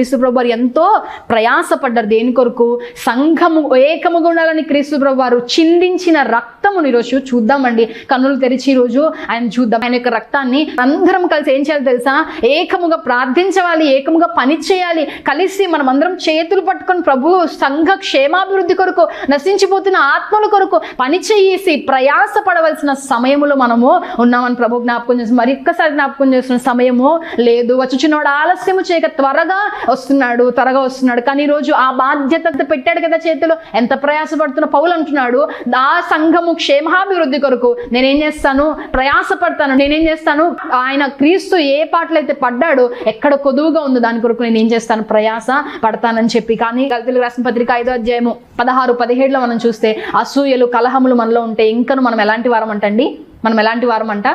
క్రీస్తు వారు ఎంతో ప్రయాసపడ్డారు. దేని కొరకు? సంఘము ఏకముగా ఉండాలని క్రీస్తు ప్రభువారు చిందించిన రక్తమును ఈరోజు చూద్దామండి. కన్నులు తెరిచి ఈరోజు ఆయన చూద్దాం. ఆయన యొక్క రక్తాన్ని అందరం కలిసి ఏం చేయాలి తెలుసా? ఏకముగా ప్రార్థించవాలి ఏకముగా పని చేయాలి. కలిసి మనం అందరం చేతులు పట్టుకొని ప్రభు సంఘ క్షేమాభివృద్ధి కొరకు నశించిపోతున్న ఆత్మల కొరకు పని చేసి ప్రయాస పడవలసిన సమయములో మనము ఉన్నామని ప్రభు జ్ఞాపకం చేసి మరి ఒక్కసారి జ్ఞాపకం చేస్తున్న సమయము లేదు. వచ్చుచున్నవాడు ఆలస్యము చేయక త్వరగా వస్తున్నాడు త్వరగా వస్తున్నాడు. కానీ ఈరోజు ఆ బాధ్యత పెట్టాడు కదా చేతిలో. ఎంత ప్రయాసపడుతున్న పౌలు అంటున్నాడు ఆ సంఘము క్షేమాభివృద్ధి కొరకు నేనేం చేస్తాను? ప్రయాసపడతాను. నేనేం చేస్తాను? ఆయన క్రీస్తు ఏ పాటలు అయితే పడ్డాడో ఎక్కడ కొదువుగా ఉందో దాని కొరకు నేను ఏం చేస్తాను? ప్రయాస పడతానని చెప్పి. కానీ తెలుగు రాసిన పత్రిక ఐదో అధ్యాయము పదహారు పదిహేడులో మనం చూస్తే అసూయలు కలహములు మనలో ఉంటే ఇంకను మనం ఎలాంటి వారం అంటండి మనం ఎలాంటి వారం అంట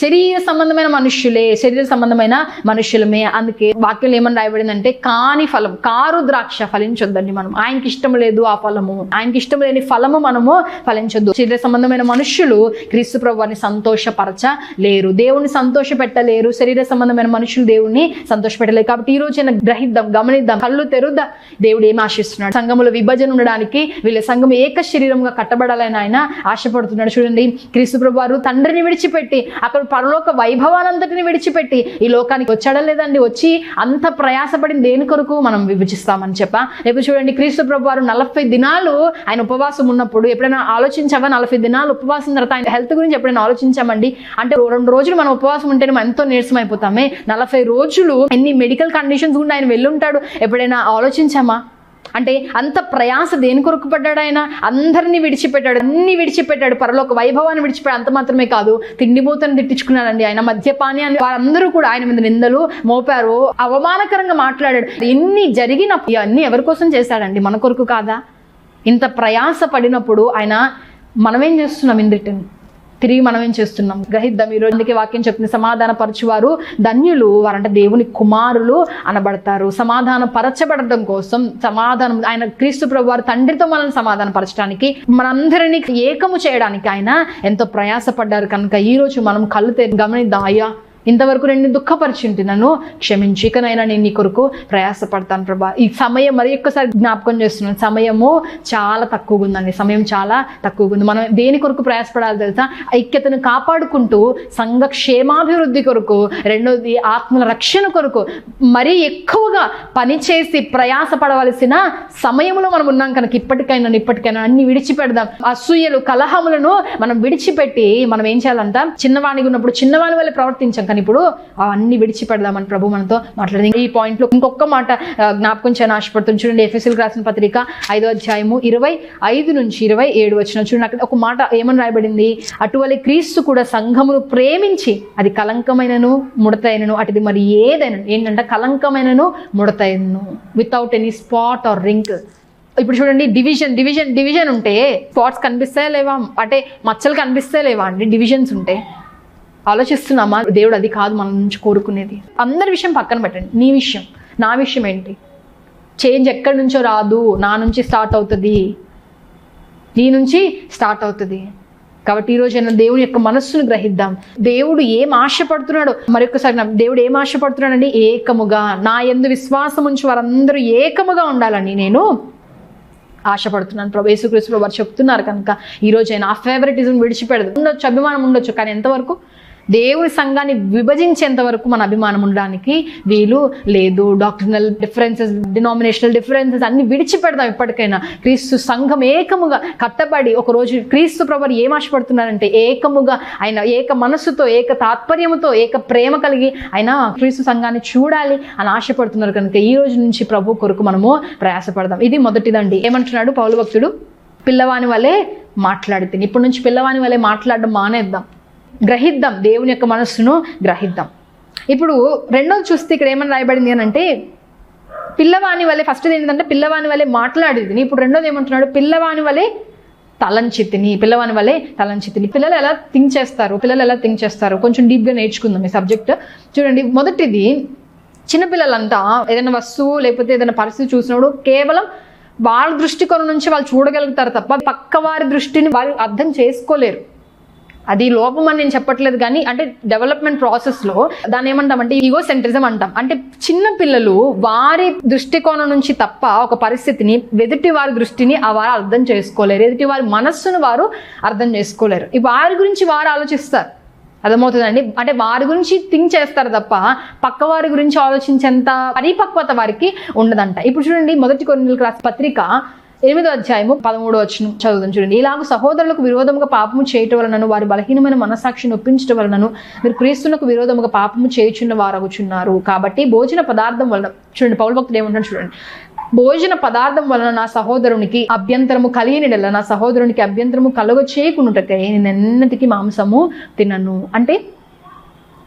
శరీర సంబంధమైన మనుష్యులే శరీర సంబంధమైన మనుష్యులమే. అందుకే వాక్యం ఏమని రాయబడిందంటే కాని ఫలం కారు ద్రాక్ష ఫలించొద్దండి మనం ఆయనకి ఇష్టం లేదు ఆ ఫలము. ఆయనకి ఇష్టం లేని ఫలము మనము ఫలించొద్దు. శరీర సంబంధమైన మనుషులు క్రీస్తు ప్రభువాన్ని సంతోషపరచ లేరు. దేవుని సంతోష పెట్టలేరు శరీర సంబంధమైన మనుషులు దేవుణ్ణి సంతోష పెట్టలేరు కాబట్టి ఈ రోజు గ్రహిద్దాం గమనిద్దాం. కళ్ళు తెరుద్దాం దేవుడు ఏం ఆశిస్తున్నాడు? సంఘములో విభజన ఉండడానికి వీళ్ళ సంఘం ఏక శరీరంగా కట్టబడాలని ఆయన ఆశపడుతున్నాడు. చూడండి క్రీస్తు ప్రభు వారు తండ్రిని విడిచిపెట్టి అక్కడ పరలోక వైభవానంతటిని విడిచిపెట్టి ఈ లోకానికి వచ్చాడా లేదండి. వచ్చి అంత ప్రయాసపడిన దేని కొరకు మనం విభజిస్తామని చెప్పా? రేపు చూడండి క్రీస్తు ప్రభు వారు నలభై దినాలు ఆయన ఉపవాసం ఉన్నప్పుడు ఎప్పుడైనా ఆలోచించావా? నలభై దినాలు ఉపవాసం తర్వాత ఆయన హెల్త్ గురించి ఎప్పుడైనా ఆలోచించామండి? అంటే రెండు రోజులు మనం ఉపవాసం ఉంటేనే మనం ఎంతో నీరసం అయిపోతామే నలభై రోజులు ఎన్ని మెడికల్ కండిషన్స్ గుండా ఆయన వెళ్ళుంటాడు? ఎప్పుడైనా ఆలోచించామా? అంటే అంత ప్రయాస దేని కొరకు పడ్డాడు ఆయన? అందరినీ విడిచిపెట్టాడు అన్ని విడిచిపెట్టాడు. పరలోక వైభవాన్ని విడిచిపెట్టాడు. అంత మాత్రమే కాదు తిండిపోతని తిట్టించుకున్నాడండి ఆయన. మద్యపాని అని వారందరూ కూడా ఆయన మీద నిందలు మోపారు. అవమానకరంగా మాట్లాడాడు. ఎన్ని జరిగిన అన్ని ఎవరి కోసం చేశాడండి? మన కొరకు కాదా? ఇంత ప్రయాస పడినప్పుడు ఆయన మనమేం చేస్తున్నాం ఇన్ రిటర్న్? తిరిగి మనం ఏం చేస్తున్నాం? గ్రహిద్దాం ఈ రోజుకి వాక్యం చెప్పిన సమాధాన పరచువారు ధన్యులు వారంటే దేవుని కుమారులు అనబడతారు. సమాధానం పరచబడటం కోసం సమాధానం ఆయన క్రీస్తు ప్రభు వారు తండ్రితో మనల్ని సమాధాన పరచడానికి మనందరినీ ఏకము చేయడానికి ఆయన ఎంతో ప్రయాసపడ్డారు. కనుక ఈ రోజు మనం కళ్ళు తెరి గమనిద్దాం అయ్యా ఇంతవరకు నేను దుఃఖపరిచింటి నన్ను క్షమించి ఇకనైనా నేను నీ కొరకు ప్రయాసపడతాను ప్రభా. ఈ సమయం మరి ఒక్కసారి జ్ఞాపకం చేస్తున్నాను. సమయము చాలా తక్కువగా ఉందండి. సమయం చాలా తక్కువగా ఉంది. మనం దేని కొరకు ప్రయాసపడాలి తెలుసా? ఐక్యతను కాపాడుకుంటూ సంఘ క్షేమాభివృద్ధి కొరకు రెండోది ఆత్మల రక్షణ కొరకు మరీ ఎక్కువగా పనిచేసి ప్రయాసపడవలసిన సమయంలో మనం ఉన్నాం కనుక ఇప్పటికైనా ఇప్పటికైనా అన్ని విడిచిపెడదాం. అసూయలు కలహములను మనం విడిచిపెట్టి మనం ఏం చేయాలంట? చిన్నవాణిగా ఉన్నప్పుడు చిన్నవాణి వల్ల ప్రవర్తించాం కానీ ఇప్పుడు అన్ని విడిచిపెడదామని ప్రభు మనతో మాట్లాడింది. ఈ పాయింట్లో ఇంకొక మాట జ్ఞాపకం చేయని ఆశపడుతుంది చూడండి ఎఫ్ఎస్ఎల్ రాసిన పత్రిక ఐదో అధ్యాయము ఇరవై ఐదు నుంచి ఇరవై ఏడు వచ్చిన చూడండి అక్కడ ఒక మాట ఏమని రాయబడింది? అటువంటి క్రీస్తు కూడా సంఘమును ప్రేమించి అది కలంకమైనను ముడతైనను అటుది మరి ఏదైనా ఏంటంటే కలంకమైనను ముడతైనను without any spot or rink ఇప్పుడు చూడండి డివిజన్ డివిజన్ డివిజన్ ఉంటే స్పాట్స్ కనిపిస్తాయా లేవా? అంటే మచ్చలు కనిపిస్తాయా లేవా అండి? డివిజన్స్ ఉంటే. ఆలోచిస్తున్నామా? దేవుడు అది కాదు మన నుంచి కోరుకునేది. అందరి విషయం పక్కన పెట్టండి. నీ విషయం నా విషయం ఏంటి? చేంజ్ ఎక్కడి నుంచో రాదు. నా నుంచి స్టార్ట్ అవుతుంది. నీ నుంచి స్టార్ట్ అవుతుంది. కాబట్టి ఈ అయినా దేవుని యొక్క మనస్సును గ్రహిద్దాం. దేవుడు ఏం ఆశపడుతున్నాడో మరొకసారి దేవుడు ఏం ఆశపడుతున్నాడండి? ఏకముగా. నా ఎందు విశ్వాసం ఉంచి వారందరూ ఏకముగా ఉండాలని నేను ఆశపడుతున్నాను. ప్రభు యేసుక్రీస్తు వారు చెప్తున్నారు కనుక ఈ రోజు అయినా ఆ ఫేవరెటిజం విడిచిపెడదు. ఉండొచ్చు అభిమానం ఉండొచ్చు కానీ ఎంతవరకు? దేవుని సంఘాన్ని విభజించేంత వరకు మన అభిమానం ఉండడానికి వీలు లేదు. డాక్టర్నల్ డిఫరెన్సెస్ డినామినేషనల్ డిఫరెన్సెస్ అన్ని విడిచిపెడదాం ఇప్పటికైనా క్రీస్తు సంఘం ఏకముగా కట్టబడి ఒక రోజు క్రీస్తు ప్రభు ఏం ఆశపడుతున్నారంటే ఏకముగా ఆయన ఏక మనస్సుతో ఏక తాత్పర్యముతో ఏక ప్రేమ కలిగి ఆయన క్రీస్తు సంఘాన్ని చూడాలి అని ఆశపడుతున్నారు కనుక ఈ రోజు నుంచి ప్రభు కొరకు మనము ప్రయాసపడదాం. ఇది మొదటిదండి. ఏమంటున్నాడు పౌలు భక్తుడు? పిల్లవాని వలె మాట్లాడితే ఇప్పటి నుంచి పిల్లవాని వలె మాట్లాడడం మానేద్దాం. గ్రహిద్దాం దేవుని యొక్క మనస్సును గ్రహిద్దాం. ఇప్పుడు రెండోది చూస్తే ఇక్కడ ఏమని రాయబడింది అని అంటే పిల్లవాని వలె ఫస్ట్ ఏంటంటే పిల్లవాని వలె మాట్లాడేది ఇప్పుడు రెండోది ఏమంటున్నాడు? పిల్లవాని వలె తలంచితిని పిల్లవాని వలె తలంచితిని. పిల్లలు ఎలా థింక్ చేస్తారు? పిల్లలు ఎలా థింక్ చేస్తారు? కొంచెం డీప్గా నేర్చుకుందాం ఈ సబ్జెక్ట్ చూడండి మొదటిది చిన్నపిల్లలంతా ఏదైనా వస్తువు లేకపోతే ఏదైనా పరిస్థితి చూసినప్పుడు కేవలం వాళ్ళ దృష్టికోణం నుంచి వాళ్ళు చూడగలుగుతారు తప్ప పక్క వారి దృష్టిని వారు అర్థం చేసుకోలేరు. అది లోపం అని నేను చెప్పట్లేదు కానీ అంటే డెవలప్మెంట్ ప్రాసెస్లో దాన్ని ఏమంటామంటే ఈగో సెంట్రిజం అంటాం. అంటే చిన్న పిల్లలు వారి దృష్టికోణం నుంచి తప్ప ఒక పరిస్థితిని ఎదుటి వారి దృష్టిని ఆ వారు అర్థం చేసుకోలేరు. ఎదుటి వారి మనస్సును వారు అర్థం చేసుకోలేరు. ఈ వారి గురించి వారు ఆలోచిస్తారు. అర్థమవుతుందండి? అంటే వారి గురించి థింక్ చేస్తారు తప్ప పక్క వారి గురించి ఆలోచించేంత పరిపక్వత వారికి ఉండదంట. ఇప్పుడు చూడండి మొదటి కొన్ని క్లాస్ పత్రిక ఎనిమిదో అధ్యాయము పదమూడో వచ్చిన చదువుదాం చూడండి. ఇలాగ సహోదరులకు విరోధముగా పాపము చేయటం వలనను వారి బలహీనమైన మనసాక్షిని ఒప్పించడం వలనను మీరు క్రీస్తులకు విరోధముగా పాపము చేయుచున్న వారగుచున్నారు. కాబట్టి భోజన పదార్థం వలన చూడండి పౌల భక్తుడు ఏమంటాడు చూడండి. భోజన పదార్థం వలన నా సహోదరునికి అభ్యంతరము కలిగినడల నా సహోదరునికి అభ్యంతరము కలుగ చేయకుండాటకై నేను ఎన్నటికీ మాంసము తినను. అంటే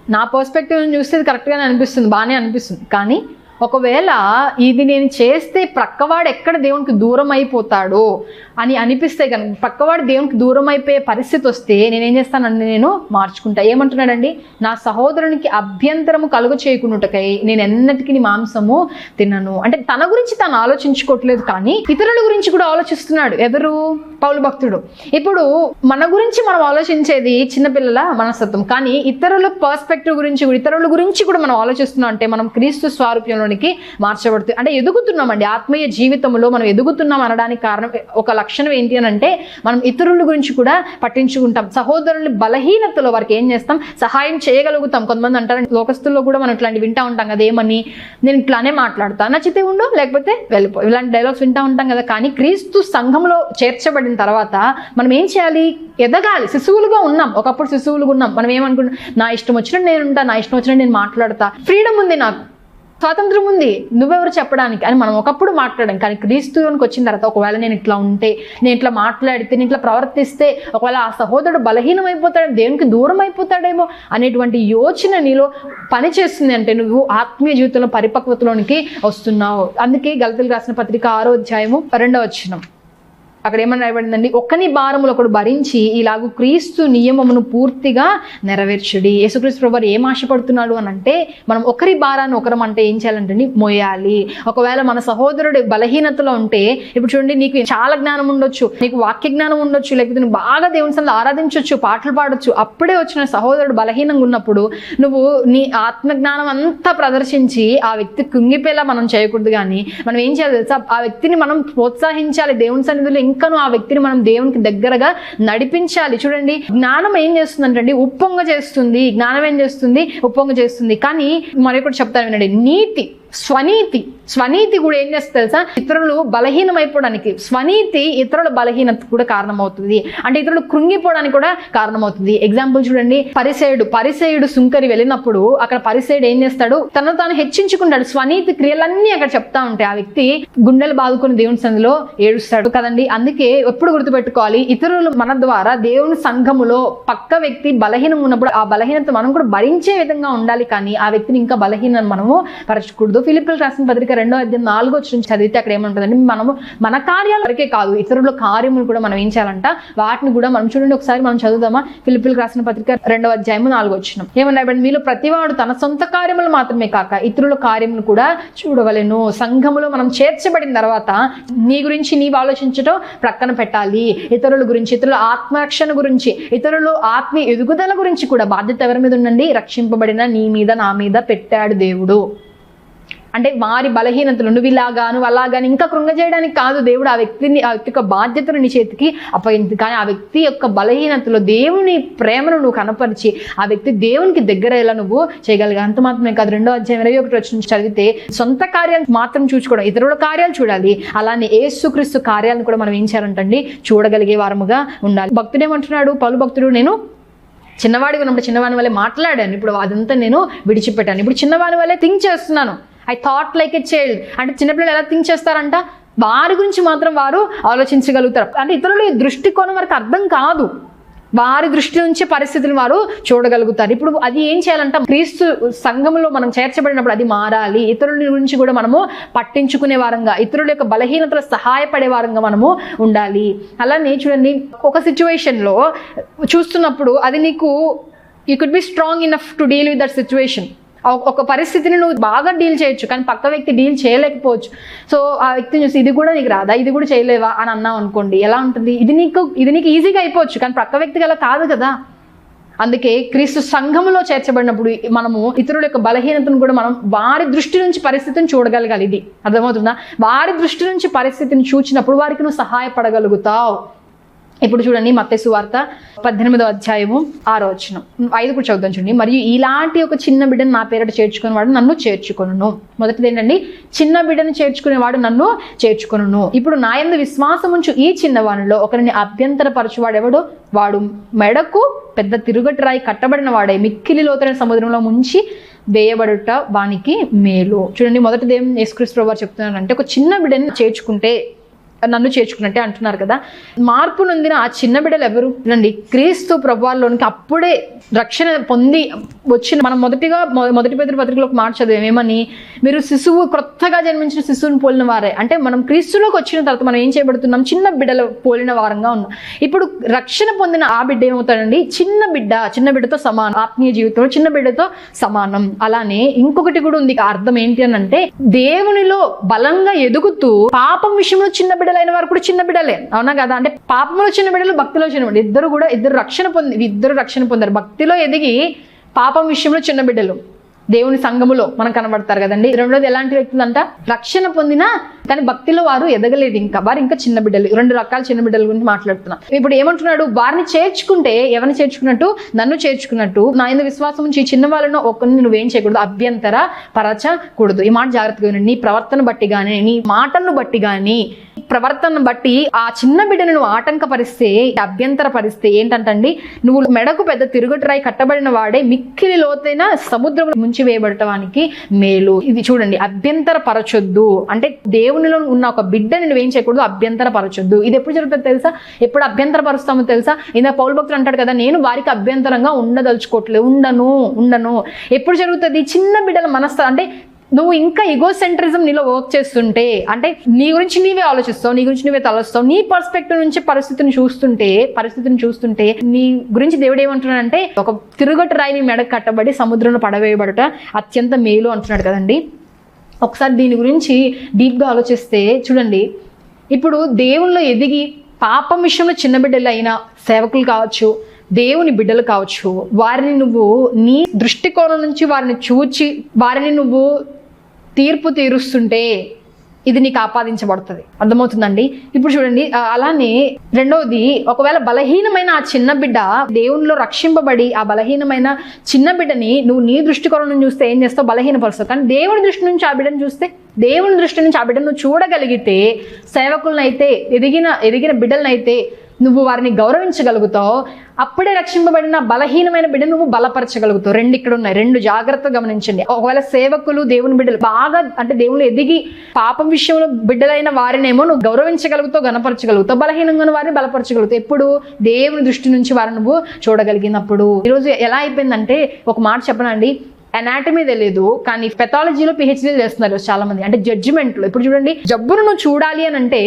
నా పర్స్పెక్టివ్ చూస్తే కరెక్ట్గానే అనిపిస్తుంది బాగానే అనిపిస్తుంది. కానీ ఒకవేళ ఇది నేను చేస్తే ప్రక్కవాడు ఎక్కడ దేవునికి దూరం అయిపోతాడో అని అనిపిస్తే కనుక ప్రక్కవాడు దేవునికి దూరం అయిపోయే పరిస్థితి వస్తే నేనేం చేస్తానని నేను మార్చుకుంటా. ఏమంటున్నాడండి? నా సహోదరునికి అభ్యంతరము కలుగు చేయకుండాటకై నేను ఎన్నటికి మాంసము తినను. అంటే తన గురించి తను ఆలోచించుకోవట్లేదు కానీ ఇతరుల గురించి కూడా ఆలోచిస్తున్నాడు. ఎవరు? పౌలు భక్తుడు. ఇప్పుడు మన గురించి మనం ఆలోచించేది చిన్నపిల్లల మనస్తత్వం. కానీ ఇతరుల పర్స్పెక్టివ్ గురించి కూడా ఇతరుల గురించి కూడా మనం ఆలోచిస్తున్నాం అంటే మనం క్రీస్తు స్వారూప్యంలోనికి మార్చబడుతుంది అంటే ఎదుగుతున్నామండి. ఆత్మీయ జీవితంలో మనం ఎదుగుతున్నాం అనడానికి కారణం ఒక లక్షణం ఏంటి అని అంటే మనం ఇతరుల గురించి కూడా పట్టించుకుంటాం. సహోదరుల బలహీనతలో వారికి ఏం చేస్తాం? సహాయం చేయగలుగుతాం. కొంతమంది అంటారు లోకస్తుల్లో కూడా మనం ఇట్లాంటి వింటా ఉంటాం కదా ఏమని? నేను ఇట్లానే మాట్లాడతా నచ్చితే ఉండు లేకపోతే వెళ్ళిపో. ఇలాంటి డైలాగ్స్ వింటా ఉంటాం కదా కానీ క్రీస్తు సంఘంలో చేర్చబడిన తర్వాత మనం ఏం చేయాలి? ఎదగాలి. శిశువులుగా ఉన్నాం. ఒకప్పుడు శిశువులుగా ఉన్నాం. మనం ఏమనుకుంటాం నా ఇష్టం వచ్చినట్టు నేను ఉంటా నా ఇష్టం వచ్చినట్టు నేను మాట్లాడతా. ఫ్రీడమ్ ఉంది నాకు. స్వాతంత్రం ఉంది. నువ్వెవరు చెప్పడానికి? అని మనం ఒకప్పుడు మాట్లాడాం. కానీ క్రీస్తులోనికి వచ్చిన తర్వాత ఒకవేళ నేను ఇట్లా ఉంటే నేను ఇట్లా మాట్లాడితే నేను ఇట్లా ప్రవర్తిస్తే ఒకవేళ ఆ సహోదరుడు బలహీనం అయిపోతాడు దేవునికి దూరం అయిపోతాడేమో అనేటువంటి యోచన నీలో పనిచేస్తుంది అంటే నువ్వు ఆత్మీయ జీవితంలో పరిపక్వతలోనికి వస్తున్నావు. అందుకే గలతలు రాసిన పత్రిక ఆరో అధ్యాయము రెండో వచ్చినాం అక్కడ ఏమని రాయబడిందండి? ఒక్కని భారములు ఒకడు భరించి ఇలాగూ క్రీస్తు నియమమును పూర్తిగా నెరవేర్చుడి. యేసుక్రీస్తు ప్రభు ఏం ఆశపడుతున్నాడు అని అంటే మనం ఒకరి భారాన్ని ఒకరం అంటే ఏం చేయాలంటే మోయాలి. ఒకవేళ మన సహోదరుడు బలహీనతలో ఉంటే ఇప్పుడు చూడండి నీకు చాలా జ్ఞానం ఉండొచ్చు నీకు వాక్య జ్ఞానం ఉండొచ్చు లేకపోతే నువ్వు బాగా దేవుని సన్నిధిలో ఆరాధించవచ్చు పాటలు పాడొచ్చు అప్పుడే వచ్చిన సహోదరుడు బలహీనంగా ఉన్నప్పుడు నువ్వు నీ ఆత్మజ్ఞానం అంతా ప్రదర్శించి ఆ వ్యక్తి కుంగిపోయేలా మనం చేయకూడదు కానీ మనం ఏం చేయాలి తెలుసా? ఆ వ్యక్తిని మనం ప్రోత్సహించాలి దేవుని సన్నిధిలో ఇంకను ఆ వ్యక్తిని మనం దేవునికి దగ్గరగా నడిపించాలి. చూడండి జ్ఞానం ఏం చేస్తుందంటే ఉప్పొంగ చేస్తుంది జ్ఞానం ఏం చేస్తుంది? ఉప్పొంగ చేస్తుంది. కానీ మరొకటి చెప్తాను వినండి నీతి స్వనీతి స్వనీతి కూడా ఏం చేస్తుంది తెలుసా? ఇతరులు బలహీనమైపోవడానికి స్వనీతి ఇతరుల బలహీనత కూడా కారణమవుతుంది. అంటే ఇతరులు కృంగిపోవడానికి కూడా కారణమవుతుంది. ఎగ్జాంపుల్ చూడండి పరిసేయుడు. పరిసేయుడు సుంకరి వెళ్ళినప్పుడు అక్కడ పరిసేయుడు ఏం చేస్తాడు? తను తాను హెచ్చించుకుంటాడు. స్వనీతి క్రియలన్నీ అక్కడ చెప్తా ఉంటాయి ఆ వ్యక్తి గుండెలు బాదుకుని దేవుని సందులో ఏడుస్తాడు. కదండి? అందుకే ఎప్పుడు గుర్తుపెట్టుకోవాలి ఇతరులు మన ద్వారా దేవుని సంఘములో పక్క వ్యక్తి బలహీనం ఉన్నప్పుడు ఆ బలహీనత మనం కూడా భరించే విధంగా ఉండాలి కానీ ఆ వ్యక్తిని ఇంకా బలహీనం మనము పరచకూడదు. ఫిలిపిల్ రాసిన పత్రిక రెండో అధ్యాయం నాలుగో వచ్చిన చదివితే అక్కడ ఏమంటుందంటే మనము మన కార్యాల వరకే కాదు ఇతరుల కార్యములు కూడా మనం ఏం చేయాలంట? వాటిని కూడా మనం చూడండి ఒకసారి మనం చదువుదామా? ఫిలిపిల్ రాసిన పత్రిక రెండో అధ్యాయము నాలుగో వచ్చిన ఏమన్నా మీలో ప్రతివాడు తన సొంత కార్యములు మాత్రమే కాక ఇతరుల కార్యములు కూడా చూడవలెను. సంఘములో మనం చేర్చబడిన తర్వాత నీ గురించి నీవు ఆలోచించటం ప్రక్కన పెట్టాలి. ఇతరుల గురించి ఇతరుల ఆత్మరక్షణ గురించి ఇతరులు ఆత్మీయ ఎదుగుదల గురించి కూడా బాధ్యత ఎవరి మీద ఉండండి? రక్షింపబడిన నీ మీద నా మీద పెట్టాడు దేవుడు. అంటే వారి బలహీనతలు నువ్వు ఇలాగా నువ్వు అలాగాని ఇంకా కృంగ చేయడానికి కాదు. దేవుడు ఆ వ్యక్తిని ఆ వ్యక్తి యొక్క బాధ్యతను నీ చేతికి అప్పగింది కానీ ఆ వ్యక్తి యొక్క బలహీనతలో దేవుని ప్రేమను నువ్వు కనపరిచి ఆ వ్యక్తి దేవునికి దగ్గర ఎలా నువ్వు చేయగలిగా అంత మాత్రమే కాదు. రెండో అధ్యాయం ఇరవై ఒకటి వచ్చిన చదివితే సొంత కార్యాలు మాత్రం చూసుకోవడం ఇతరుల కార్యాలు చూడాలి. అలానే ఏసుక్రీస్తు కార్యాలను కూడా మనం ఏం చేయాలంటండి? చూడగలిగే వారముగా ఉండాలి. భక్తుడు ఏమంటున్నాడు? పలు భక్తుడు నేను చిన్నవాడిగా ఉన్నప్పుడు చిన్నవాని వల్లే మాట్లాడాను. ఇప్పుడు అదంతా నేను విడిచిపెట్టాను. ఇప్పుడు చిన్నవాని వల్లే థింక్ చేస్తున్నాను. I thought like a child అంటే చిన్నపిల్లలు ఎలా థింక్ చేస్తారంట? వారి గురించి మాత్రం వారు ఆలోచించగలుగుతారు. అంటే ఇతరుల దృష్టికోణం వారికి అర్థం కాదు. వారి దృష్టి నుంచి పరిస్థితులు వారు చూడగలుగుతారు. ఇప్పుడు అది ఏం చేయాలంట క్రీస్తు సంఘంలో మనం చేర్చబడినప్పుడు అది మారాలి. ఇతరుల గురించి కూడా మనము పట్టించుకునే వారంగా ఇతరుల యొక్క బలహీనతలు సహాయపడే వారంగా మనము ఉండాలి. అలానే చూడండి ఒక సిచ్యువేషన్లో చూస్తున్నప్పుడు అది నీకు you could be strong enough to deal with that situation ఒక పరిస్థితిని నువ్వు బాగా డీల్ చేయొచ్చు కానీ పక్క వ్యక్తి డీల్ చేయలేకపోవచ్చు. సో ఆ వ్యక్తిని చూసి ఇది కూడా నీకు రాదా? ఇది కూడా చేయలేవా? అని అన్నావు అనుకోండి. ఎలా ఉంటుంది? ఇది నీకు ఇది నీకు ఈజీగా అయిపోవచ్చు కానీ పక్క వ్యక్తికి అలా కాదు కదా. అందుకే క్రీస్తు సంఘములో చేర్చబడినప్పుడు మనము ఇతరుల యొక్క బలహీనతను కూడా మనం వారి దృష్టి నుంచి పరిస్థితిని చూడగలగాలి. ఇది అర్థమవుతుందా? వారి దృష్టి నుంచి పరిస్థితిని చూచినప్పుడు వారికి నువ్వు సహాయపడగలుగుతావు. ఇప్పుడు చూడండి మత్తే వార్త పద్దెనిమిదో అధ్యాయము ఆరో వచ్చిన ఐదు కూడా చదువుతాం చూడండి. మరియు ఇలాంటి ఒక చిన్న బిడ్డను నా పేరట చేర్చుకునేవాడు నన్ను చేర్చుకొనును. మొదటిది ఏంటండి? చిన్న బిడ్డను చేర్చుకునేవాడు నన్ను చేర్చుకొనును. ఇప్పుడు నా ఎందు విశ్వాసం ఉంచు ఈ చిన్నవానిలో ఒకరిని అభ్యంతరపరచువాడు ఎవడు వాడు మెడకు పెద్ద తిరుగటి రాయి కట్టబడిన వాడే మిక్కిలి లోతైన సముద్రంలో ముంచి వేయబడుట వానికి మేలు. చూడండి మొదటిది ఏం? యేసుక్రీస్తు వారు చెప్తున్నారంటే ఒక చిన్న బిడ్డను చేర్చుకుంటే నన్ను చేర్చుకున్నట్టే అంటున్నారు కదా. మార్పు నొందిన ఆ చిన్న బిడ్డలు ఎవరు రండి క్రీస్తు ప్రభువాల్లోనికి అప్పుడే రక్షణ పొంది వచ్చిన మనం మొదటిగా మొదటి పెద్ద పత్రికలో ఒక మాట చదివాం ఏమని? మీరు శిశువు క్రొత్తగా జన్మించిన శిశువుని పోలిన వారే. అంటే మనం క్రీస్తులోకి వచ్చిన తర్వాత మనం ఏం చేయబడుతున్నాం? చిన్న బిడ్డలు పోలిన వారంగా ఉన్నాం. ఇప్పుడు రక్షణ పొందిన ఆ బిడ్డ ఏమవుతాడండి? చిన్న బిడ్డ చిన్న బిడ్డతో సమానం ఆత్మీయ జీవితంలో చిన్న బిడ్డతో సమానం. అలానే ఇంకొకటి కూడా ఉంది. అర్థం ఏంటి అని అంటే దేవునిలో బలంగా ఎదుగుతూ పాపం విషయంలో చిన్న బిడ్డలైన వారు కూడా చిన్న బిడ్డలే. అవునా కదా? అంటే పాపంలో చిన్న బిడ్డలు భక్తిలో చిన్న బిడ్డలు. ఇద్దరు కూడా ఇద్దరు రక్షణ పొంది ఇద్దరు రక్షణ పొందారు. భక్తిలో ఎదిగి పాపం విషయంలో చిన్న బిడ్డలు. దేవుని సంఘములో మనం కనబడతారు కదండి. రెండోది ఎలాంటి వ్యక్తులంట రక్షణ పొందినా కానీ భక్తిలో వారు ఎదగలేదు ఇంకా. వారు ఇంకా చిన్న బిడ్డలు. రెండు రకాల చిన్న బిడ్డల గురించి మాట్లాడుతున్నాం. ఇప్పుడు ఏమంటున్నాడు? వారిని చేర్చుకుంటే ఎవరిని చేర్చుకున్నట్టు? నన్ను చేర్చుకున్నట్టు. నా మీద విశ్వాసం ఉంచి చిన్న వాళ్ళను ఒక్కరిని నువ్వేం చేయకూడదు. అభ్యంతర పరచకూడదు. ఈ మాట జాగ్రత్తగా నీ ప్రవర్తన బట్టి కానీ నీ మాటలను బట్టి కానీ ప్రవర్తనను బట్టి ఆ చిన్న బిడ్డను నువ్వు ఆటంకపరిస్తే అభ్యంతర పరిస్తే ఏంటంటండి? నువ్వు మెడకు పెద్ద తిరుగుటరాయి కట్టబడిన వాడే మిక్కిలి లోతైన సముద్రం ముంచి వేయబడటానికి మేలు. ఇది చూడండి అభ్యంతర పరచొద్దు అంటే దేవునిలో ఉన్న ఒక బిడ్డని నువ్వేం చేయకూడదు అభ్యంతర పరచొద్దు ఇది ఎప్పుడు జరుగుతుంది తెలుసా? ఎప్పుడు అభ్యంతర పరుస్తామో తెలుసా? ఇందా పౌరు భక్తులు అంటాడు కదా నేను వారికి అభ్యంతరంగా ఉండదలుచుకోవట్లేదు ఉండను ఉండను. ఎప్పుడు జరుగుతుంది? చిన్న బిడ్డల మనస్థ అంటే నువ్వు ఇంకా ఇగో సెంట్రిజం నీలో వర్క్ చేస్తుంటే అంటే నీ గురించి నీవే ఆలోచిస్తావు నీ గురించి నువ్వే తలస్తావు నీ పర్స్పెక్టివ్ నుంచి పరిస్థితిని చూస్తుంటే పరిస్థితిని చూస్తుంటే నీ గురించి దేవుడు ఏమంటున్నాడంటే ఒక తిరుగటి రాయిని మెడ మెడకు కట్టబడి సముద్రంలో పడవేయబడట అత్యంత మేలు అంటున్నాడు కదండి. ఒకసారి దీని గురించి డీప్గా ఆలోచిస్తే చూడండి. ఇప్పుడు దేవుల్లో ఎదిగి పాపం విషయంలో చిన్న బిడ్డలు అయినా సేవకులు కావచ్చు దేవుని బిడ్డలు కావచ్చు వారిని నువ్వు నీ దృష్టికోణం నుంచి వారిని చూచి వారిని నువ్వు తీర్పు తీరుస్తుంటే ఇది నీకు ఆపాదించబడుతుంది. అర్థమవుతుందండి? ఇప్పుడు చూడండి అలానే రెండవది ఒకవేళ బలహీనమైన ఆ చిన్న బిడ్డ దేవునిలో రక్షింపబడి ఆ బలహీనమైన చిన్న బిడ్డని నువ్వు నీ దృష్టికోణం నుంచి చూస్తే ఏం చేస్తావు? బలహీనపరుస్తావు. కానీ దేవుని దృష్టి నుంచి ఆ బిడ్డను చూస్తే దేవుని దృష్టి నుంచి ఆ బిడ్డను చూడగలిగితే సేవకులనైతే ఎదిగిన ఎదిగిన బిడ్డలనైతే నువ్వు వారిని గౌరవించగలుగుతావు. అప్పుడే రక్షింపబడిన బలహీనమైన బిడ్డ నువ్వు బలపరచగలుగుతావు. రెండు ఇక్కడ ఉన్నాయి. రెండు జాగ్రత్తగా గమనించండి. ఒకవేళ సేవకులు దేవుని బిడ్డలు బాగా అంటే దేవుని ఎదిగి పాపం విషయంలో బిడ్డలైన వారినేమో నువ్వు గౌరవించగలుగుతావు గణపరచగలుగుతావు బలహీనంగా వారిని బలపరచగలుగుతావు. ఎప్పుడు దేవుని దృష్టి నుంచి వారిని నువ్వు చూడగలిగినప్పుడు. ఈరోజు ఎలా అయిపోయిందంటే ఒక మాట చెప్పనండి. అనాటమీ తెలియదు కానీ పెథాలజీలో పిహెచ్డీ చేస్తున్నారు చాలా మంది. అంటే జడ్జిమెంట్లు ఇప్పుడు చూడండి జబ్బును నువ్వు చూడాలి అని అంటే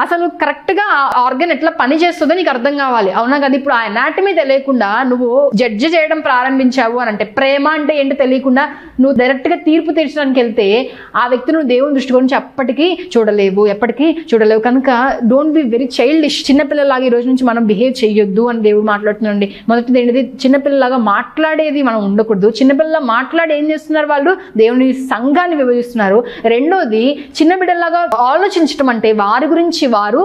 అసలు కరెక్ట్గా ఆ ఆర్గన్ ఎట్లా పని చేస్తుందో నీకు అర్థం కావాలి. అవునా కదా? ఇప్పుడు ఆ అనాటమీ తెలియకుండా నువ్వు జడ్జి చేయడం ప్రారంభించావు అని అంటే ప్రేమ అంటే ఏంటో తెలియకుండా నువ్వు డైరెక్ట్గా తీర్పు తీర్చడానికి వెళ్తే ఆ వ్యక్తి నువ్వు దేవుని దృష్టి గురించి ఎప్పటికీ చూడలేవు ఎప్పటికీ చూడలేవు. కనుక డోంట్ బి వెరీ చైల్డిష్ చిన్నపిల్లలాగా ఈ రోజు నుంచి మనం బిహేవ్ చేయొద్దు అని దేవుడు మాట్లాడుతున్నాండి మొదటిది ఏంటిది? చిన్నపిల్లలాగా మాట్లాడేది మనం ఉండకూడదు. చిన్నపిల్లల మాట్లాడి ఏం చేస్తున్నారు వాళ్ళు? దేవుని సంఘాన్ని విభజిస్తున్నారు. రెండోది చిన్న బిడ్డలాగా ఆలోచించడం అంటే వారి గురించి వారు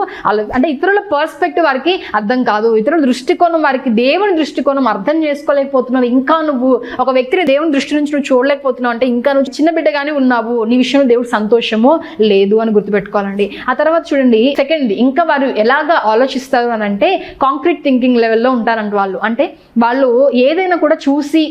అంటే ఇతరుల పర్స్పెక్టివ్ వారికి అర్థం కాదు. ఇతరుల దృష్టికోణం వారికి దేవుని దృష్టికోణం అర్థం చేసుకోలేకపోతున్నారు. ఇంకా నువ్వు ఒక వ్యక్తిని దేవుని దృష్టి నుంచి నువ్వు చూడలేకపోతున్నావు అంటే ఇంకా నువ్వు చిన్న బిడ్డగానే ఉన్నావు. నీ విషయంలో దేవుడు సంతోషము లేదు అని గుర్తుపెట్టుకోవాలండి. ఆ తర్వాత చూడండి సెకండ్ ఇంకా వారు ఎలాగా ఆలోచిస్తారు అని అంటే కాంక్రీట్ థింకింగ్ లెవెల్లో ఉంటారంట వాళ్ళు. అంటే వాళ్ళు ఏదైనా కూడా చూసి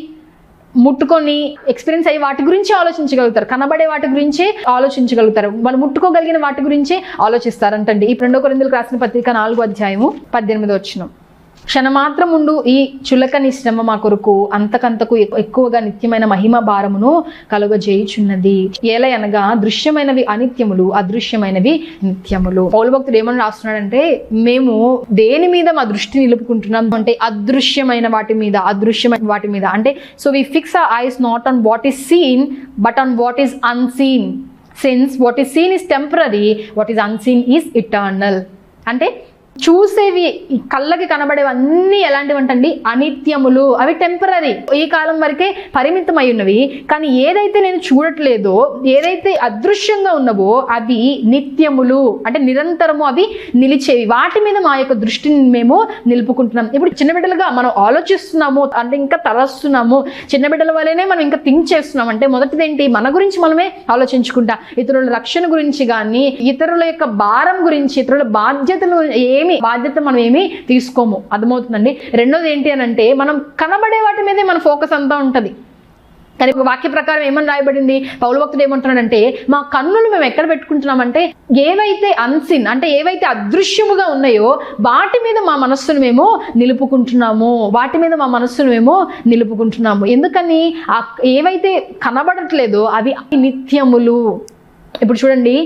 ముట్టుకొని ఎక్స్పీరియన్స్ అయ్యి వాటి గురించి ఆలోచించగలుగుతారు. కనబడే వాటి గురించే ఆలోచించగలుగుతారు. వాళ్ళు ముట్టుకోగలిగిన వాటి గురించే ఆలోచిస్తారంటండి. ఈ రెండో కొరిందులకు రాసిన పత్రిక నాలుగో అధ్యాయము పద్దెనిమిది వచ్చిన క్షణమాత్రం ఉండు ఈ చులకని శ్రమ మా కొరకు అంతకంతకు ఎక్కువగా నిత్యమైన మహిమ భారమును కలుగజేయుచున్నది. ఏల అనగా దృశ్యమైనవి అనిత్యములు అదృశ్యమైనవి నిత్యములు. పౌలు భక్తుడు ఏమని రాస్తున్నాడంటే మేము దేని మీద మా దృష్టి నిలుపుకుంటున్నాం? అంటే అదృశ్యమైన వాటి మీద అదృశ్యమైన వాటి మీద. అంటే so we fix our eyes not on what is seen but on what is unseen since what is seen is temporary what is unseen is eternal అంటే చూసేవి కళ్ళకి కనబడేవన్నీ ఎలాంటివి అంటండి? అనిత్యములు. అవి టెంపరీ ఈ కాలం వరకే పరిమితమై ఉన్నవి. కానీ ఏదైతే నేను చూడట్లేదో ఏదైతే అదృశ్యంగా ఉన్నవో అవి నిత్యములు. అంటే నిరంతరము అవి నిలిచేవి. వాటి మీద మా యొక్క దృష్టిని మేము నిలుపుకుంటున్నాం. ఇప్పుడు చిన్న బిడ్డలుగా మనం ఆలోచిస్తున్నాము అంటే ఇంకా తలస్తున్నాము చిన్న బిడ్డల వల్లనే మనం ఇంకా థింక్ చేస్తున్నాం. అంటే మొదటిది ఏంటి మన గురించి మనమే ఆలోచించుకుంటా. ఇతరుల రక్షణ గురించి కానీ ఇతరుల యొక్క భారం గురించి ఇతరుల బాధ్యతలు ఏ ఏమి బాధ్యత మనం ఏమి తీసుకోము. అర్థమవుతుందండి? రెండోది ఏంటి అని అంటే మనం కనబడే వాటి మీదే మన ఫోకస్ అంతా ఉంటుంది. కానీ ఒక వాక్య ప్రకారం ఏమని రాయబడింది? పౌలు భక్తుడు ఏమంటున్నాడంటే మా కన్నులు మేము ఎక్కడ పెట్టుకుంటున్నామంటే ఏవైతే అన్సిన్ అంటే ఏవైతే అదృశ్యముగా ఉన్నాయో వాటి మీద మా మనస్సును మేము నిలుపుకుంటున్నాము. వాటి మీద మా మనస్సును మేము నిలుపుకుంటున్నాము. ఎందుకని? ఆ ఏవైతే కనబడట్లేదో అవి నిత్యములు. ఇప్పుడు చూడండి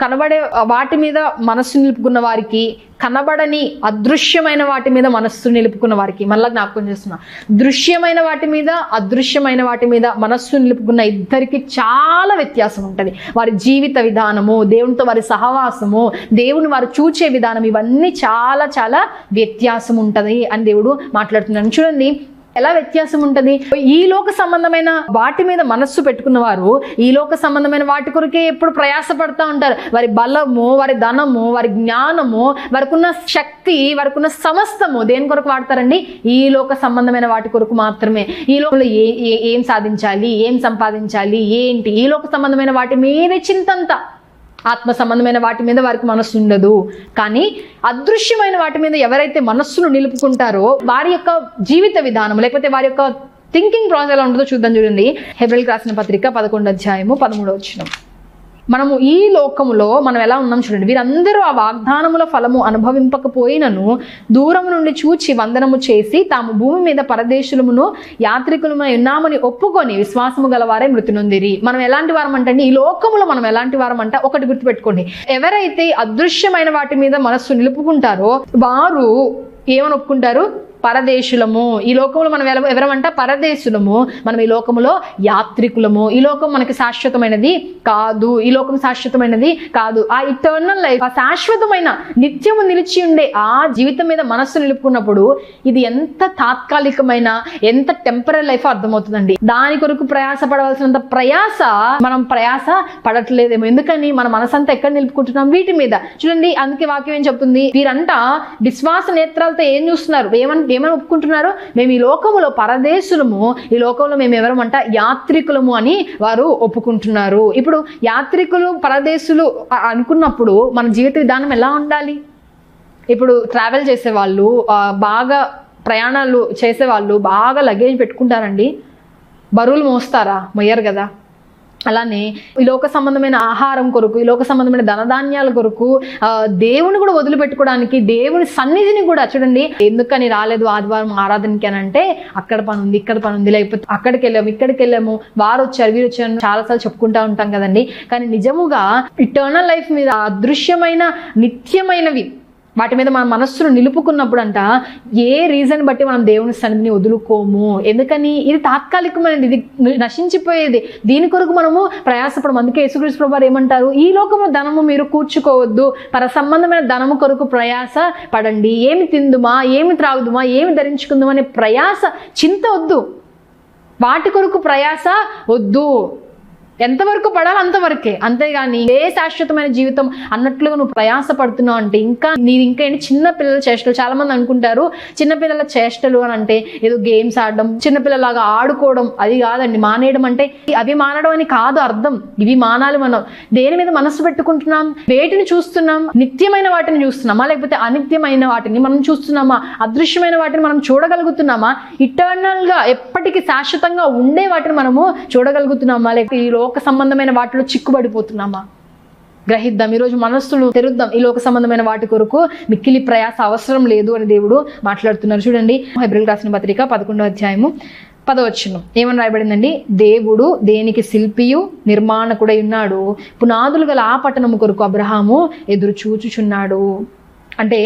కనబడే వాటి మీద మనస్సు నిలుపుకున్న వారికి కనబడని అదృశ్యమైన వాటి మీద మనస్సు నిలుపుకున్న వారికి మళ్ళా జ్ఞాపకం చేస్తున్నా. దృశ్యమైన వాటి మీద అదృశ్యమైన వాటి మీద మనస్సు నిలుపుకున్న ఇద్దరికి చాలా వ్యత్యాసం ఉంటుంది. వారి జీవిత విధానము దేవునితో వారి సహవాసము దేవుని వారు చూచే విధానం ఇవన్నీ చాలా చాలా వ్యత్యాసం ఉంటుంది అని దేవుడు మాట్లాడుతున్నాను చూడండి ఎలా వ్యత్యాసం ఉంటుంది? ఈ లోక సంబంధమైన వాటి మీద మనస్సు పెట్టుకున్న వారు ఈ లోక సంబంధమైన వాటి కొరకే ఎప్పుడు ప్రయాస పడుతూ ఉంటారు. వారి బలము వారి ధనము వారి జ్ఞానము వారికి ఉన్న శక్తి వారికి ఉన్న సమస్తము దేని కొరకు వాడతారండి? ఈ లోక సంబంధమైన వాటి కొరకు మాత్రమే. ఈ లోకంలో ఏ ఏ- ఏం సాధించాలి? ఏం సంపాదించాలి? ఏంటి? ఈ లోక సంబంధమైన వాటి మీదే చింతంతా. ఆత్మ సంబంధమైన వాటి మీద వారికి మనస్సు ఉండదు. కానీ అదృశ్యమైన వాటి మీద ఎవరైతే మనస్సును నిలుపుకుంటారో వారి యొక్క జీవిత విధానం లేకపోతే వారి యొక్క థింకింగ్ ప్రాసెస్ ఎలా ఉంటుందో చూద్దాం చూడండి. హెబ్రిల్కి రాసిన పత్రిక పదకొండు అధ్యాయము పదమూడో వచ్చిన మనము ఈ లోకములో మనం ఎలా ఉన్నాం చూడండి. వీరందరూ ఆ వాగ్దానముల ఫలము అనుభవింపకపోయినను దూరం నుండి చూచి వందనము చేసి తాము భూమి మీద పరదేశులమును యాత్రికులమై ఉన్నామని ఒప్పుకొని విశ్వాసము గలవారే మృతినొందిరి. మనం ఎలాంటి వారం అంటే ఈ లోకములో మనం ఎలాంటి వారం అంట ఒకటి గుర్తుపెట్టుకోండి. ఎవరైతే అదృశ్యమైన వాటి మీద మనస్సు నిలుపుకుంటారో వారు ఏమని ఒప్పుకుంటారు? పరదేశులము. ఈ లోకంలో మనం ఎల- ఎవరమంట? పరదేశులము. మనం ఈ లోకములో యాత్రికులము. ఈ లోకం మనకి శాశ్వతమైనది కాదు. ఈ లోకం శాశ్వతమైనది కాదు. ఆ ఇటర్నల్ లైఫ్ ఆ శాశ్వతమైన నిత్యము నిలిచి ఉండే ఆ జీవితం మీద మనస్సు నిలుపుకున్నప్పుడు ఇది ఎంత తాత్కాలికమైన ఎంత టెంపరీ లైఫ్ అర్థమవుతుందండి. దాని కొరకు ప్రయాస పడవలసినంత ప్రయాస మనం ప్రయాస పడట్లేదేమో. ఎందుకని? మన మనసంతా ఎక్కడ నిలుపుకుంటున్నాం? వీటి మీద. చూడండి అందుకే వాక్యం ఏం చెప్తుంది? వీరంట విశ్వాస నేత్రాలతో ఏం చూస్తున్నారు? ఏమని ఏమని ఒప్పుకుంటున్నారు? మేము ఈ లోకములో పరదేశులము ఈ లోకంలో మేము ఎవరమంట? యాత్రికులము అని వారు ఒప్పుకుంటున్నారు. ఇప్పుడు యాత్రికులు పరదేశులు అనుకున్నప్పుడు మన జీవిత విధానం ఎలా ఉండాలి? ఇప్పుడు ట్రావెల్ చేసేవాళ్ళు వాళ్ళు బాగా ప్రయాణాలు చేసేవాళ్ళు బాగా లగేజ్ పెట్టుకుంటారండి. బరువులు మోస్తారా? మొయ్యరు కదా. అలానే ఈ లోక సంబంధమైన ఆహారం కొరకు ఈ లోక సంబంధమైన ధనధాన్యాల కొరకు దేవుని కూడా వదిలిపెట్టుకోవడానికి దేవుని సన్నిధిని కూడా చూడండి. ఎందుకని రాలేదు ఆదివారం ఆరాధనకి అని అంటే అక్కడ పని ఉంది ఇక్కడ పని ఉంది లేకపోతే అక్కడికి వెళ్ళాము ఇక్కడికి వెళ్ళాము వారు వచ్చారు వీరు వచ్చారు చాలాసార్లు చెప్పుకుంటా ఉంటాం కదండి. కానీ నిజముగా ఇటర్నల్ లైఫ్ మీద అదృశ్యమైన నిత్యమైనవి వాటి మీద మన మనస్సును నిలుపుకున్నప్పుడు అంట ఏ రీజన్ బట్టి మనం దేవుని సన్నిధిని వదులుకోము? ఎందుకని? ఇది తాత్కాలికమైనది ఇది నశించిపోయేది. దీని కొరకు మనము ప్రయాసపడము. అందుకే యేసుక్రీస్తు ప్రభు ఏమంటారు? ఈ లోకము ధనము మీరు కూర్చుకోవద్దు. పర సంబంధమైన ధనము కొరకు ప్రయాస పడండి. ఏమి తిందుమా? ఏమి త్రాగుదుమా? ఏమి ధరించుకుందామా? అనే ప్రయాస చింత వద్దు. వాటి కొరకు ప్రయాస వద్దు. ఎంతవరకు పడాలి అంతవరకే. అంతేగాని ఏ శాశ్వతమైన జీవితం అన్నట్లుగా నువ్వు ప్రయాస పడుతున్నావు అంటే ఇంకా నీది ఇంకా ఏంటి? చిన్నపిల్లల చేష్టలు. చాలా మంది అనుకుంటారు చిన్నపిల్లల చేష్టలు అని అంటే ఏదో గేమ్స్ ఆడడం చిన్నపిల్లలాగా ఆడుకోవడం అది కాదండి. మానేయడం అంటే అవి మానడం అని కాదు అర్థం. ఇవి మానాలి మనం. దేని మీద మనసు పెట్టుకుంటున్నాం? వేటిని చూస్తున్నాం? నిత్యమైన వాటిని చూస్తున్నామా? లేకపోతే అనిత్యమైన వాటిని మనం చూస్తున్నామా? అదృశ్యమైన వాటిని మనం చూడగలుగుతున్నామా? ఇటర్నల్గా ఎప్పటికీ శాశ్వతంగా ఉండే వాటిని మనము చూడగలుగుతున్నామా? లేకపోతే ఈ లోక సంబంధమైన వాటిలో చిక్కుబడిపోతున్నామా? గ్రహిద్దాం ఈరోజు మనస్సులు తెరుద్దాం ఈ లోక సంబంధమైన వాటి కొరకు మిక్కిలి ప్రయాస అవసరం లేదు అని దేవుడు మాట్లాడుతున్నారు. చూడండి హైబ్రిల్ రాసిన పత్రిక పదకొండో అధ్యాయము పదవచ్చును ఏమని రాయబడిందండి? దేవుడు దేనికి శిల్పియు నిర్మాణకుడై ఉన్నాడు. పునాదులు గల ఆ పట్టణము కొరకు అబ్రహాము ఎదురు చూచుచున్నాడు. అంటే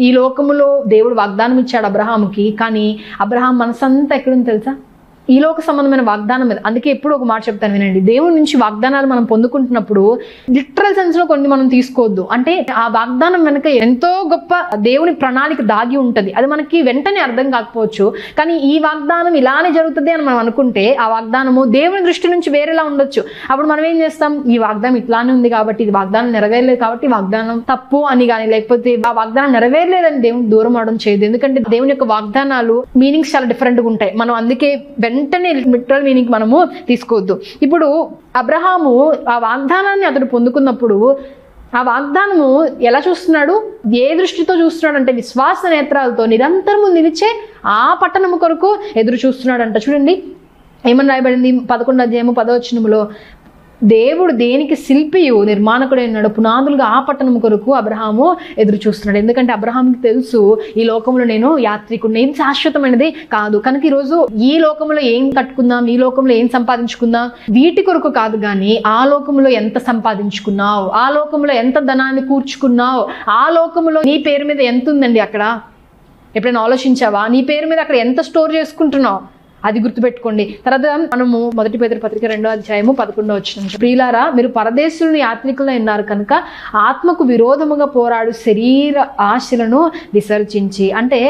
ఈ లోకములో దేవుడు వాగ్దానం ఇచ్చాడు అబ్రహాముకి కానీ అబ్రహాం మనసంతా ఎక్కడుంది తెలుసా? ఈ లోక సంబంధమైన వాగ్దానం మీద. అందుకే ఎప్పుడు ఒక మాట చెప్తాను వినండి. దేవుడి నుంచి వాగ్దానాలు మనం పొందుకుంటున్నప్పుడు లిటరల్ సెన్స్లో కొన్ని మనం తీసుకోవద్దు. అంటే ఆ వాగ్దానం వెనక ఎంతో గొప్ప దేవుని ప్రణాళిక దాగి ఉంటుంది. అది మనకి వెంటనే అర్థం కాకపోవచ్చు. కానీ ఈ వాగ్దానం ఇలానే జరుగుతుంది అని మనం అనుకుంటే ఆ వాగ్దానము దేవుని దృష్టి నుంచి వేరేలా ఉండొచ్చు. అప్పుడు మనం ఏం చేస్తాం? ఈ వాగ్దానం ఇట్లానే ఉంది కాబట్టి ఇది వాగ్దానం నెరవేరలేదు కాబట్టి వాగ్దానం తప్పు అని కానీ లేకపోతే ఆ వాగ్దానం నెరవేరలేదని దేవుని దూరం అవడం చేయదు. ఎందుకంటే దేవుని యొక్క వాగ్దానాలు మీనింగ్స్ చాలా డిఫరెంట్గా ఉంటాయి. మనం అందుకే వెంటనే లిటరల్ మీనింగ్ మనము తీసుకోవద్దు. ఇప్పుడు అబ్రహాము ఆ వాగ్దానాన్ని అతడు పొందుకున్నప్పుడు ఆ వాగ్దానము ఎలా చూస్తున్నాడు? ఏ దృష్టితో చూస్తున్నాడు అంటే విశ్వాస నేత్రాలతో నిరంతరము నిలిచే ఆ పట్టణము కొరకు ఎదురు చూస్తున్నాడంట. చూడండి. ఏమని రాయబడింది? పదకొండు అధ్యాయము పదవచనములో దేవుడు దేనికి శిల్పియు నిర్మాణకుడై ఉన్నాడు పునాదులుగా ఆ పట్టణం కొరకు అబ్రహాము ఎదురు చూస్తున్నాడు. ఎందుకంటే అబ్రహాంకి తెలుసు ఈ లోకంలో నేను యాత్రికుడిని ఏం శాశ్వతమైనది కాదు. కనుక ఈరోజు ఈ లోకంలో ఏం కట్టుకుందాం ఈ లోకంలో ఏం సంపాదించుకుందాం? వీటి కొరకు కాదు కానీ ఆ లోకంలో ఎంత సంపాదించుకున్నావు? ఆ లోకంలో ఎంత ధనాన్ని కూర్చుకున్నావు? ఆ లోకంలో నీ పేరు మీద ఎంత ఉందండి అక్కడ? ఎప్పుడైనా ఆలోచించావా? నీ పేరు మీద అక్కడ ఎంత స్టోర్ చేసుకుంటున్నావు? అది గుర్తుపెట్టుకోండి. తర్వాత మనము మొదటి పేదరి పత్రిక రెండో అధ్యాయము పదకొండో వచ్చిన ప్రియులారా మీరు పరదేశుల్ని యాత్రికులు ఉన్నారు కనుక ఆత్మకు విరోధముగా పోరాడు శరీర ఆశలను విసర్జించి. అంటే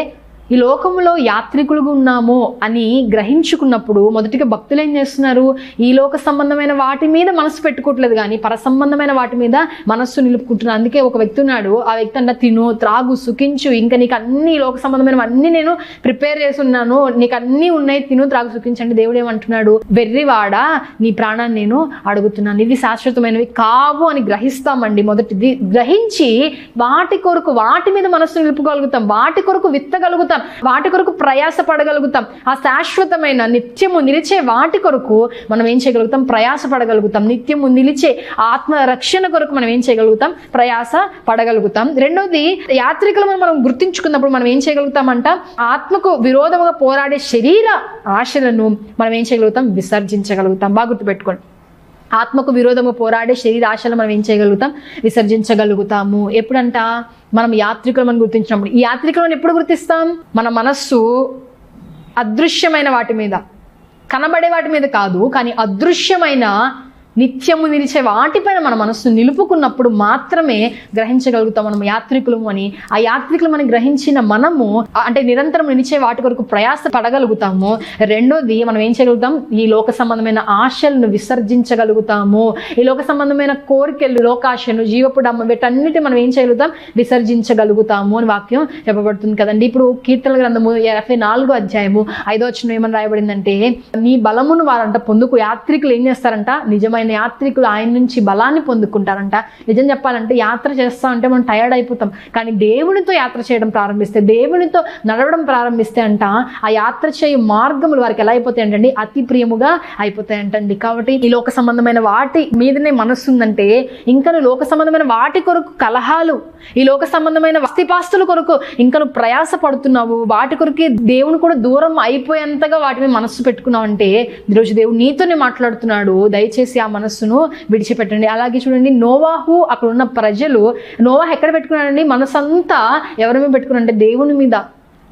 ఈ లోకంలో యాత్రికులుగా ఉన్నాము అని గ్రహించుకున్నప్పుడు మొదటిగా భక్తులు ఏం చేస్తున్నారు? ఈ లోక సంబంధమైన వాటి మీద మనసు పెట్టుకోవట్లేదు కానీ పర సంబంధమైన వాటి మీద మనస్సు నిలుపుకుంటున్నారు. అందుకే ఒక వ్యక్తి ఉన్నాడు. ఆ వ్యక్తి అంట తిను త్రాగు సుఖించు. ఇంకా నీకు అన్ని ఈ లోక సంబంధమైన అన్ని నేను ప్రిపేర్ చేసి ఉన్నాను. నీకు అన్ని ఉన్నాయి. తిను త్రాగు సుఖించండి. దేవుడు ఏమంటున్నాడు? వెర్రివాడా నీ ప్రాణాన్ని నేను అడుగుతున్నాను. ఇవి శాశ్వతమైనవి కావు అని గ్రహిస్తామండి మొదటిది. గ్రహించి వాటి కొరకు వాటి మీద మనస్సు నిలుపుకోగలుగుతాం. వాటి కొరకు విత్తగలుగుతాం. వాటి కొరకు ప్రయాస పడగలుగుతాం. ఆ శాశ్వతమైన నిత్యము నిలిచే వాటి కొరకు మనం ఏం చేయగలుగుతాం? ప్రయాస పడగలుగుతాం. నిత్యము నిలిచే ఆత్మ రక్షణ కొరకు మనం ఏం చేయగలుగుతాం? ప్రయాస పడగలుగుతాం. రెండోది యాత్రికులను మనం గుర్తించుకున్నప్పుడు మనం ఏం చేయగలుగుతామంట? ఆత్మకు విరోధముగా పోరాడే శరీర ఆశలను మనం ఏం చేయగలుగుతాం? విసర్జించగలుగుతాం. బాగా గుర్తుపెట్టుకోండి. ఆత్మకు విరోధము పోరాడే శరీరాశలు మనం ఏం చేయగలుగుతాం? విసర్జించగలుగుతాము. ఎప్పుడంట? మనం యాత్రికులు మనం గుర్తించినప్పుడు. ఈ యాత్రికులను ఎప్పుడు గుర్తిస్తాం? మన మనస్సు అదృశ్యమైన వాటి మీద. కనబడే వాటి మీద కాదు కానీ అదృశ్యమైన నిత్యము నిలిచే వాటిపైన మన మనస్సు నిలుపుకున్నప్పుడు మాత్రమే గ్రహించగలుగుతాం మనం యాత్రికులము అని. ఆ యాత్రికులు మనం గ్రహించిన మనము అంటే నిరంతరం నిలిచే వాటి కొరకు ప్రయాస పడగలుగుతాము. రెండోది మనం ఏం చేయగలుగుతాం? ఈ లోక సంబంధమైన ఆశలను విసర్జించగలుగుతాము. ఈ లోక సంబంధమైన కోరికలు లోకాశను జీవపు డమ్మ వీటన్నిటి మనం ఏం చేయగలుగుతాం? విసర్జించగలుగుతాము అని వాక్యం చెప్పబడుతుంది కదండి. ఇప్పుడు కీర్తన గ్రంథము యాభై నాలుగో అధ్యాయము ఐదో వచ్చిన ఏమని రాయబడిందంటే నీ బలమును వారంట పొందుకు యాత్రికులు ఏం చేస్తారంట? నిజమైన యాత్రికులు ఆయన నుంచి బలాన్ని పొందుకుంటారంట. నిజం చెప్పాలంటే యాత్ర చేస్తా అంటే మనం టయర్డ్ అయిపోతాం. కానీ దేవునితో యాత్ర చేయడం ప్రారంభిస్తే దేవునితో నడవడం ప్రారంభిస్తే అంట ఆ యాత్ర చేయు మార్గములు వారికి ఎలా అయిపోతాయంటండి? అతి ప్రియముగా అయిపోతాయంటండి. కాబట్టి ఈ లోక సంబంధమైన వాటి మీదనే మనస్సు ఉందంటే ఇంకా లోక సంబంధమైన వాటి కొరకు కలహాలు ఈ లోక సంబంధమైన వస్తిపాస్తుల కొరకు ఇంకా నువ్వు ప్రయాస పడుతున్నావు వాటి కొరకే దేవుని కూడా దూరం అయిపోయేంతగా వాటి మీద మనస్సు పెట్టుకున్నావు అంటే ఈరోజు దేవుడు నీతోనే మాట్లాడుతున్నాడు. దయచేసి ఆ మనస్సును విడిచిపెట్టండి. అలాగే చూడండి నోవాహు అక్కడ ఉన్న ప్రజలు నోవాహు ఎక్కడ పెట్టుకున్నాడండి? మనసంతా ఎవరి మీద పెట్టుకున్నాడంటే దేవుని మీద.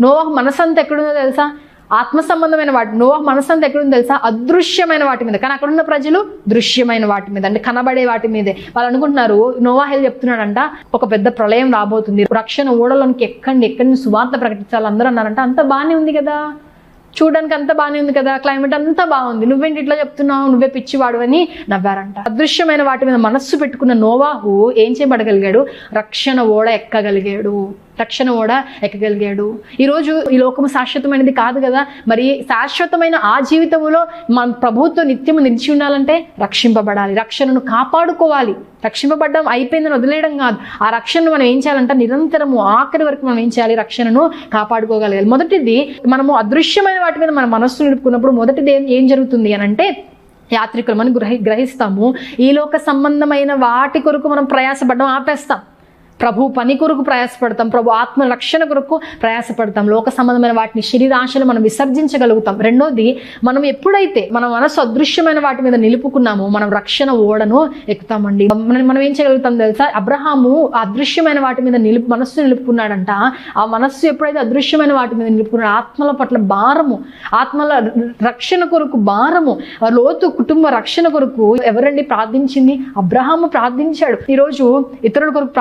నోవాహు మనసంతా ఎక్కడుందో తెలుసా? ఆత్మ సంబంధమైన వాటి నోవాహు మనసంతా ఎక్కడుందో తెలుసా? అదృశ్యమైన వాటి మీద. కానీ అక్కడ ఉన్న ప్రజలు దృశ్యమైన వాటి మీద అంటే కనబడే వాటి మీదే. వాళ్ళు అనుకుంటున్నారు నోవాహేల్ చెప్తున్నాడంట? ఒక పెద్ద ప్రళయం రాబోతుంది. రక్షణ ఓడలోనికి ఎక్కండి ఎక్కడి నుంచి సువార్త ప్రకటించాలి అందరూ అన్నారంట. అంత బాగానే ఉంది కదా? చూడడానికి అంత బాగానే ఉంది కదా క్లైమేట్ అంతా బాగుంది. నువ్వేంటి ఇట్లా చెప్తున్నావు? నువ్వే పిచ్చివాడు అని నవ్వారంట. అదృశ్యమైన వాటి మీద మనస్సు పెట్టుకున్న నోవాహు ఏం చేయబడగలిగాడు? రక్షణ ఓడ ఎక్కగలిగాడు. రక్షణ కూడా ఎక్కగలిగాడు. ఈరోజు ఈ లోకము శాశ్వతమైనది కాదు కదా. మరి శాశ్వతమైన ఆ జీవితంలో మన ప్రభుత్వం నిత్యము నిలిచి ఉండాలంటే రక్షింపబడాలి. రక్షణను కాపాడుకోవాలి. రక్షింపబడ్డం అయిపోయిందని వదిలేయడం కాదు. ఆ రక్షణను మనం ఏం చేయాలంటే నిరంతరము ఆఖరి వరకు మనం ఏం చేయాలి? రక్షణను కాపాడుకోగలగాలి. మొదటిది మనము అదృశ్యమైన వాటి మీద మన మనస్సు నిలుపుకున్నప్పుడు మొదటిది ఏం ఏం జరుగుతుంది అని అంటే యాత్రికులు మనం గ్రహి గ్రహిస్తాము. ఈ లోక సంబంధమైన వాటి కొరకు మనం ప్రయాసపడడం ఆపేస్తాం. ప్రభు పని కొరకు ప్రయాసపడతాం ప్రభు ఆత్మ రక్షణ కొరకు ప్రయాసపడతాం లోక సంబంధమైన వాటిని శరీరాశలు మనం విసర్జించగలుగుతాం. రెండోది మనం ఎప్పుడైతే మన మనసు అదృశ్యమైన వాటి మీద నిలుపుకున్నామో మనం రక్షణ ఓడను ఎక్కుతామండి. మనం మనం ఏం చేయగలుగుతాం తెలుసా? అబ్రహాము అదృశ్యమైన వాటి మీద నిలుపు మనస్సు నిలుపుకున్నాడంట. ఆ మనస్సు ఎప్పుడైతే అదృశ్యమైన వాటి మీద నిలుపుకున్నాడు ఆత్మల పట్ల భారము ఆత్మల రక్షణ కొరకు భారము లోతు కుటుంబ రక్షణ కొరకు ఎవరండి ప్రార్థించింది? అబ్రహాము ప్రార్థించాడు. ఈరోజు ఇతరుల కొరకు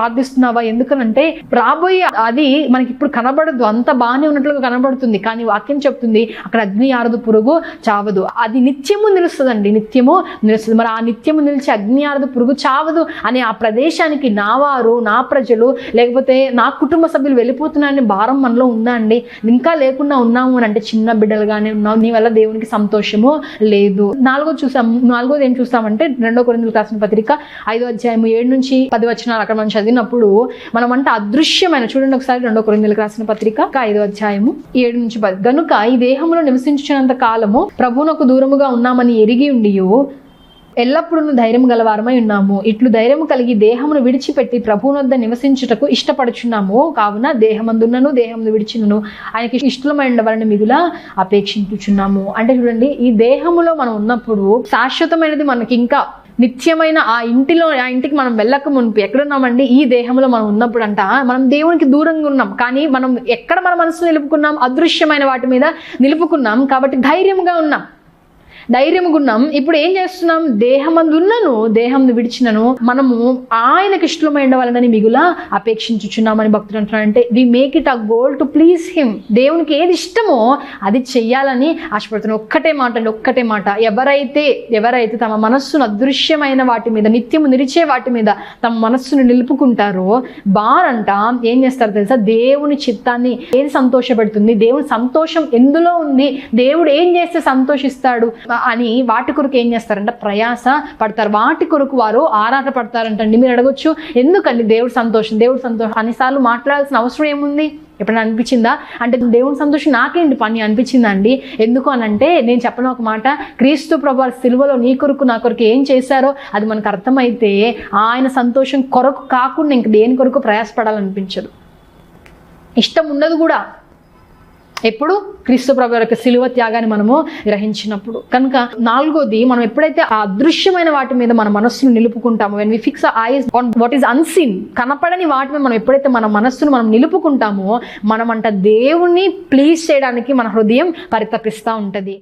అనుకుంటున్నావా ఎందుకనంటే రాబోయే అది మనకి ఇప్పుడు కనబడదు. అంత బాగానే ఉన్నట్లుగా కనబడుతుంది. కానీ వాక్యం చెప్తుంది అక్కడ అగ్ని ఆరదు పురుగు చావదు. అది నిత్యము నిలుస్తుందండి. నిత్యము నిలుస్తుంది. మరి ఆ నిత్యము నిలిచి అగ్ని ఆరదు పురుగు చావదు అనే ఆ ప్రదేశానికి నా వారు నా ప్రజలు లేకపోతే నా కుటుంబ సభ్యులు వెళ్ళిపోతున్నారని భారం మనలో ఉందా అండి? ఇంకా లేకుండా ఉన్నాము అని అంటే చిన్న బిడ్డలుగానే ఉన్నావు నీ వల్ల దేవునికి సంతోషము లేదు. నాలుగో చూసాం నాలుగోది ఏం చూస్తామంటే రెండో కొరిందులు రాసిన పత్రిక ఐదో అధ్యాయం ఏడు నుంచి పది వచనాలు అక్కడ మనం చదివినప్పుడు మనం అంటే అదృశ్యమైన చూడండి ఒకసారి రెండో కొరిందలకు రాసిన పత్రిక ఐదో అధ్యాయము ఏడు నుంచి పది. గనుక ఈ దేహంలో నివసించినంత కాలము ప్రభువునకు దూరముగా ఉన్నామని ఎరిగి ఉండి ఎల్లప్పుడూ ధైర్యం గలవారమై ఉన్నాము. ఇట్లు ధైర్యం కలిగి దేహమును విడిచిపెట్టి ప్రభువునొద్ద నివసించుటకు ఇష్టపడుచున్నాము. కావున దేహమందున్నను దేహమును విడిచినను ఆయనకి ఇష్టమైన వారిని మిగుల అపేక్షించుచున్నాము. అంటే చూడండి ఈ దేహములో మనం ఉన్నప్పుడు శాశ్వతమైనది మనకి ఇంకా నిత్యమైన ఆ ఇంటిలో ఆ ఇంటికి మనం వెళ్ళక మునుపు ఎక్కడున్నామండి? ఈ దేహంలో మనం ఉన్నప్పుడు అంట మనం దేవునికి దూరంగా ఉన్నాం. కానీ మనం ఎక్కడ మన మనసు నిలుపుకున్నాం? అదృశ్యమైన వాటి మీద నిలుపుకున్నాం. కాబట్టి ధైర్యంగా ఉన్నాం. ధైర్యముగా ఉన్నాం ఇప్పుడు ఏం చేస్తున్నాం? దేహమందున్నను దేహం విడిచినను మనము ఆయనకి ఇష్టమైన వాళ్ళని మిగుల అపేక్షించుచున్నామని భక్తులు అంటున్నారు అంటే we make it a goal to please him దేవునికి ఏది ఇష్టమో అది చెయ్యాలని ఆశపడుతున్నాం ఒక్కటే మాట అండి ఒక్కటే మాట. ఎవరైతే ఎవరైతే తమ మనస్సును అదృశ్యమైన వాటి మీద నిత్యము నిలిచే వాటి మీద తమ మనస్సును నిలుపుకుంటారో బారంట ఏం చేస్తారు తెలుసా? దేవుని చిత్తాన్ని ఏది సంతోషపెడుతుంది? దేవుని సంతోషం ఎందులో ఉంది? దేవుడు ఏం చేస్తే సంతోషిస్తాడు? అని వాటి కొరకు ఏం చేస్తారంటే? ప్రయాస పడతారు. వాటి కొరకు వారు ఆరాట పడతారంటండి. మీరు అడగొచ్చు. ఎందుకండి దేవుడు సంతోషం? దేవుడు సంతోషం. అన్నిసార్లు మాట్లాడాల్సిన అవసరం ఏముంది? ఎప్పుడైనా అనిపించిందా? అంటే దేవుని సంతోషం నాకేంటి పని అనిపించిందండి? ఎందుకు అని అంటే నేను చెప్పిన ఒక మాట. క్రీస్తు ప్రభా సిలువలో నీ కొరకు నా కొరకు ఏం చేశారో అది మనకు అర్థమైతే ఆయన సంతోషం కొరకు కాకుండా ఇంక దేని కొరకు ప్రయాసపడాలనిపించదు. ఇష్టం ఉండదు కూడా ఎప్పుడు క్రీస్తు ప్రభు యొక్క సిలువ త్యాగాన్ని మనము గ్రహించినప్పుడు. కనుక నాలుగోది మనం ఎప్పుడైతే ఆ అదృశ్యమైన వాటి మీద మన మనస్సును నిలుపుకుంటామో when we fix eyes on what is unseen కనపడని వాటి మీద మనం ఎప్పుడైతే మన మనస్సును మనం నిలుపుకుంటామో మనం అంట దేవుణ్ణి ప్లీజ్ చేయడానికి మన హృదయం పరితపిస్తూ ఉంటుంది.